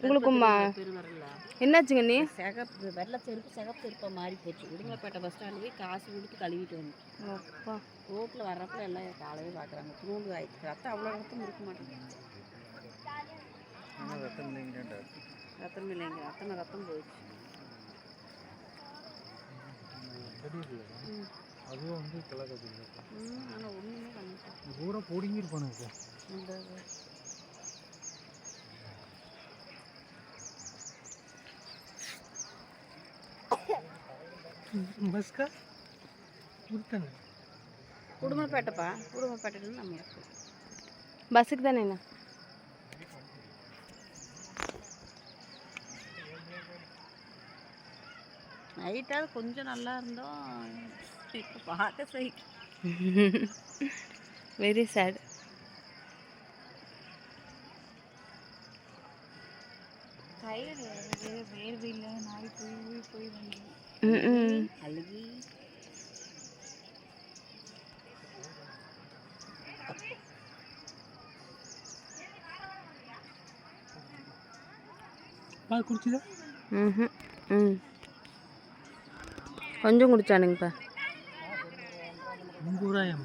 உங்களுக்கும்மா? என்னாச்சுங்க நீ? சிகப்பு வெள்ளை செருப்பு சிகப்பு செருப்பாக மாறி போச்சு. உடுமலைப்பேட்டை பஸ் ஸ்டாண்டு போய் காசு கொடுத்து கழுவிட்டு வந்து அப்பா. ரோட்டில் வர்றப்பல எல்லாம் காலையே பார்க்குறாங்க தூண்டு ஆயிடுச்சு. ரத்தம் அவ்வளோ ரத்தம் இருக்க மாட்டேங்குது. ரத்தம் இல்லைங்க ரத்தம் ரத்தம் போயிடுச்சு. ம். அதுவும் வந்து பண்ணிட்டேன் பூரா பொடுங்கிருப்பானு இப்போ பஸ்கா கொடுத்தாங்க உடுமலைப்பேட்டைப்பா உடுமலைப்பேட்டையிலேருந்து நம்ம பஸ்ஸுக்கு தானே என்ன நைட்டாவது கொஞ்சம் நல்லா இருந்தோம் இப்போ பார்க்க சரி. வெரி சேட் வேர்வையில் நாய் போய் போய் வந்து அழுகி பால் குடிச்சுதா? ம் ம் கொஞ்சம் குடிச்சானுங்கப்பா. முங்கூராயம்